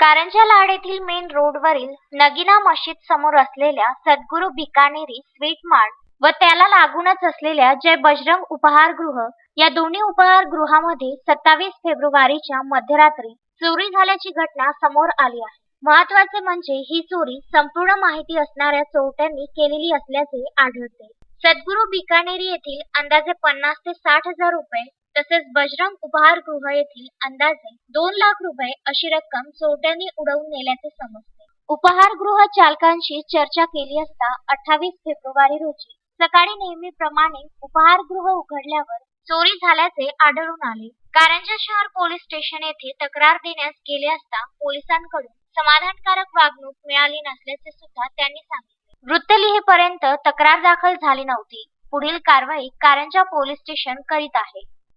कारंजा लाड येथील मेन रोडवरील नगिना मशीद समोर असलेल्या सद्गुरू बिकानेरी स्वीट मार्ट व त्याला लागूनच असलेल्या जय बजरंग उपहारगृह या दोन्ही उपहारगृहामध्ये सत्तावीस फेब्रुवारीच्या मध्यरात्री चोरी झाल्याची घटना समोर आली आहे. महत्त्वाचे म्हणजे ही चोरी संपूर्ण माहिती असणाऱ्या चोरट्यांनी केलेली असल्याचे आढळते. सद्गुरू बिकानेरी येथील अंदाजे पन्नास ते साठ हजार रुपये तसेच बजरंग उपहारगृह येथील अंदाजे दोन लाख रुपये अशी रक्कम चोरट्यांनी उडवून नेल्याचे समजते. उपहारगृह चालकांशी चर्चा केली असता अठ्ठावीस फेब्रुवारी रोजी सकाळी नेहमीप्रमाणे उपहारगृह उघडल्यावर चोरी झाल्याचे आढळून आले. कारंजा शहर पोलीस स्टेशन येथे तक्रार देण्यास गेले असता पोलिसांकडून समाधानकारक वागणूक मिळाली नसल्याचे सुद्धा त्यांनी सांगितले. वृत्त लिहेपर्यंत तक्रार दाखल झाली नव्हती. पुढील कारवाई कारंजा पोलीस स्टेशन करीत आहे.